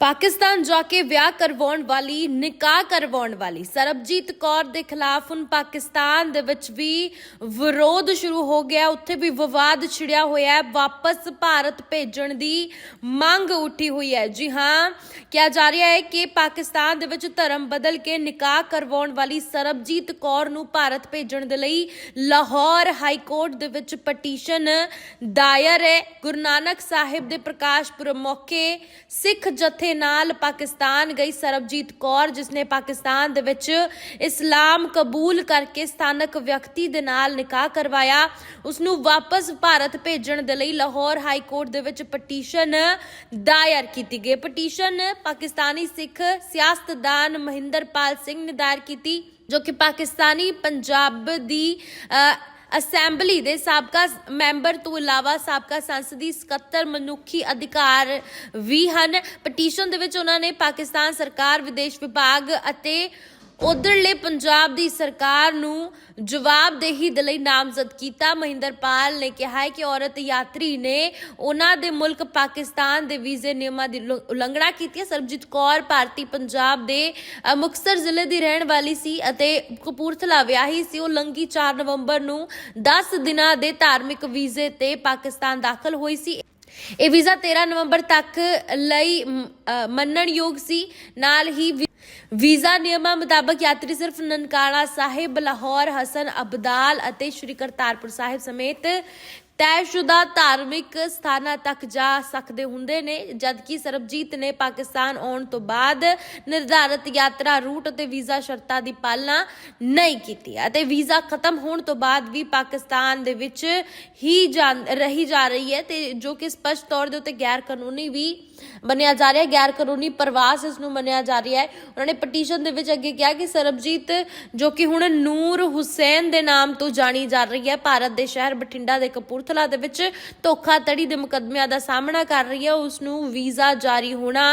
ਪਾਕਿਸਤਾਨ ਜਾ ਕੇ ਵਿਆਹ ਕਰਵਾਉਣ ਵਾਲੀ, ਨਿਕਾਹ ਕਰਵਾਉਣ ਵਾਲੀ, ਸਰਬਜੀਤ ਕੌਰ ਦੇ ਖਿਲਾਫ ਹੁਣ ਪਾਕਿਸਤਾਨ ਦੇ ਵਿੱਚ ਵੀ ਵਿਰੋਧ ਸ਼ੁਰੂ ਹੋ ਗਿਆ। ਉੱਥੇ ਵੀ ਵਿਵਾਦ ਛਿੜਿਆ ਹੋਇਆ ਹੈ। ਵਾਪਸ ਭਾਰਤ ਭੇਜਣ ਦੀ ਮੰਗ ਉੱਠੀ ਹੋਈ ਹੈ। ਜੀ ਹਾਂ, ਕਿਹਾ ਜਾ ਰਿਹਾ ਹੈ ਕਿ ਪਾਕਿਸਤਾਨ ਦੇ ਵਿੱਚ ਧਰਮ ਬਦਲ ਕੇ ਨਿਕਾਹ ਕਰਵਾਉਣ ਵਾਲੀ ਸਰਬਜੀਤ ਕੌਰ ਨੂੰ ਭਾਰਤ ਭੇਜਣ ਦੇ ਲਈ ਲਾਹੌਰ ਹਾਈ ਕੋਰਟ ਦੇ ਵਿੱਚ ਪਟੀਸ਼ਨ ਦਾਇਰ ਹੈ। ਗੁਰੂ ਨਾਨਕ ਸਾਹਿਬ ਦੇ ਪ੍ਰਕਾਸ਼ ਪੁਰਬ ਮੌਕੇ ਸਿੱਖ ਜਥੇ ਨਾਲ ਪਾਕਿਸਤਾਨ ਗਈ ਸਰਬਜੀਤ ਕੌਰ ਜਿਸ ਨੇ ਪਾਕਿਸਤਾਨ ਦੇ ਵਿੱਚ ਇਸਲਾਮ ਕਬੂਲ ਕਰਕੇ ਸਥਾਨਕ ਵਿਅਕਤੀ ਦੇ ਨਾਲ ਨਿਕਾਹ ਕਰਵਾਇਆ। ਉਸ ਨੂੰ ਵਾਪਸ ਭਾਰਤ ਭੇਜਣ ਦੇ ਲਈ ਲਾਹੌਰ ਹਾਈ ਕੋਰਟ ਦੇ ਵਿੱਚ ਪਟੀਸ਼ਨ ਦਾਇਰ ਕੀਤੀ ਗਈ। ਪਟੀਸ਼ਨ ਪਾਕਿਸਤਾਨੀ ਸਿੱਖ ਸਿਆਸਤਦਾਨ ਮਹਿੰਦਰਪਾਲ ਸਿੰਘ ਨੇ ਦਾਇਰ ਕੀਤੀ ਜੋ ਕਿ ਪਾਕਿਸਤਾਨੀ ਪੰਜਾਬ ਦੀ ਅ, ਅਸੈਂਬਲੀ ਦੇ ਸਾਬਕਾ ਮੈਂਬਰ ਤੋਂ ਇਲਾਵਾ ਸਾਬਕਾ ਸੰਸਦੀ ਸਕੱਤਰ ਮਨੁੱਖੀ ਅਧਿਕਾਰ ਵੀ ਹਨ। ਪਟੀਸ਼ਨ ਦੇ ਵਿੱਚ ਉਹਨਾਂ ਨੇ ਪਾਕਿਸਤਾਨ ਸਰਕਾਰ, ਵਿਦੇਸ਼ ਵਿਭਾਗ ਅਤੇ ਉਧਰਲੇ ਪੰਜਾਬ ਦੀ ਸਰਕਾਰ ਨੂੰ ਜਵਾਬਦੇਹੀ ਦੇ ਲਈ ਨਾਮਜ਼ਦ ਕੀਤਾ। ਮਹਿੰਦਰਪਾਲ ਨੇ ਕਿਹਾ ਹੈ ਕਿ ਔਰਤ ਯਾਤਰੀ ਨੇ ਉਹਨਾਂ ਦੇ ਮੁਲਕ ਪਾਕਿਸਤਾਨ ਦੇ ਵੀਜ਼ੇ ਨਿਯਮਾਂ ਦੀ ਉਲੰਘਣਾ ਕੀਤੀ ਹੈ। ਸਰਬਜੀਤ ਕੌਰ ਭਾਰਤੀ ਪੰਜਾਬ ਦੇ ਅ, ਜ਼ਿਲ੍ਹੇ ਦੀ ਰਹਿਣ ਵਾਲੀ ਸੀ ਅਤੇ ਕਪੂਰਥਲਾ ਵਿਆਹੀ ਸੀ। ਉਹ ਲੰਗੀ 4 ਨਵੰਬਰ ਨੂੰ 10 ਦਿਨਾਂ ਦੇ ਧਾਰਮਿਕ ਵੀਜ਼ੇ ਤੇ ਪਾਕਿਸਤਾਨ ਦਾਖਲ ਹੋਈ ਸੀ। ਇਹ ਵੀਜ਼ਾ 13 ਨਵੰਬਰ ਤੱਕ ਲਈ ਮੰਨਣਯੋਗ ਸੀ। ਨਾਲ ਹੀ ਵੀਜ਼ਾ ਨਿਯਮਾਂ ਮੁਤਾਬਕ ਯਾਤਰੀ ਸਿਰਫ ਨਨਕਾਣਾ ਸਾਹਿਬ, ਲਾਹੌਰ, ਹਸਨ ਅਬਦਾਲ ਅਤੇ ਸ਼੍ਰੀ ਕਰਤਾਰਪੁਰ ਸਾਹਿਬ ਸਮੇਤ ਤੈਅਸ਼ੁਦਾ ਧਾਰਮਿਕ ਸਥਾਨਾਂ ਤੱਕ ਜਾ ਸਕਦੇ ਹੁੰਦੇ ਨੇ, ਜਦਕਿ ਸਰਬਜੀਤ ਨੇ ਪਾਕਿਸਤਾਨ ਆਉਣ ਤੋਂ ਬਾਅਦ ਨਿਰਧਾਰਿਤ ਯਾਤਰਾ ਰੂਟ ਅਤੇ ਵੀਜ਼ਾ ਸ਼ਰਤਾਂ ਦੀ ਪਾਲਣਾ ਨਹੀਂ ਕੀਤੀ ਅਤੇ ਵੀਜ਼ਾ ਖਤਮ ਹੋਣ ਤੋਂ ਬਾਅਦ ਵੀ ਪਾਕਿਸਤਾਨ ਦੇ ਵਿੱਚ ਹੀ ਜਾਨ- ਰਹੀ ਜਾ ਰਹੀ ਹੈ ਤੇ ਜੋ ਕਿ ਸਪਸ਼ਟ ਤੌਰ ਦੇ ਉੱਤੇ ਗੈਰ ਕਾਨੂੰਨੀ ਵੀ ਮੰਨਿਆ ਜਾ ਰਿਹਾ ਹੈ ਗੈਰ ਕਾਨੂੰਨੀ ਪ੍ਰਵਾਸ ਇਸ ਨੂੰ ਮੰਨਿਆ ਜਾ ਰਿਹਾ ਹੈ। ਉਹਨਾਂ ਨੇ ਪਟੀਸ਼ਨ ਦੇ ਵਿੱਚ ਅੱਗੇ ਕਿਹਾ ਕਿ ਸਰਬਜੀਤ, ਜੋ ਕਿ ਹੁਣ ਨੂਰ ਹੁਸੈਨ ਦੇ ਨਾਮ ਤੋਂ ਜਾਣੀ ਜਾ ਰਹੀ ਹੈ, ਭਾਰਤ ਦੇ ਸ਼ਹਿਰ ਬਠਿੰਡਾ ਦੇ ਕਪੂਰ ਕਪੂਰਥਲਾ ਦੇ ਵਿੱਚ ਧੋਖਾਧੜੀ ਦੇ ਮੁਕੱਦਮਿਆਂ ਦਾ ਸਾਹਮਣਾ ਕਰ ਰਹੀ ਹੈ। ਉਸ ਨੂੰ ਵੀਜ਼ਾ ਜਾਰੀ ਹੋਣਾ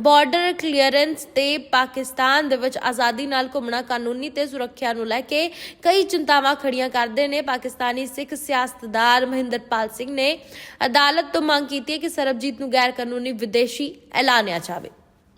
ਬਾਰਡਰ ਕਲੀਅਰੈਂਸ ਤੇ ਪਾਕਿਸਤਾਨ ਦੇ ਵਿੱਚ ਆਜ਼ਾਦੀ ਨਾਲ ਘੁੰਮਣਾ ਕਾਨੂੰਨੀ ਤੇ ਸੁਰੱਖਿਆ ਨੂੰ ਲੈ ਕੇ ਕਈ ਚਿੰਤਾਵਾਂ ਖੜੀਆਂ ਕਰਦੇ ਨੇ। ਪਾਕਿਸਤਾਨੀ ਸਿੱਖ ਸਿਆਸਤਦਾਰ ਮਹਿੰਦਰਪਾਲ ਸਿੰਘ ਨੇ ਅਦਾਲਤ ਤੋਂ ਮੰਗ ਕੀਤੀ ਹੈ ਕਿ ਸਰਬਜੀਤ ਨੂੰ ਗੈਰ ਕਾਨੂੰਨੀ ਵਿਦੇਸ਼ੀ ਐਲਾਨਿਆ ਜਾਵੇ।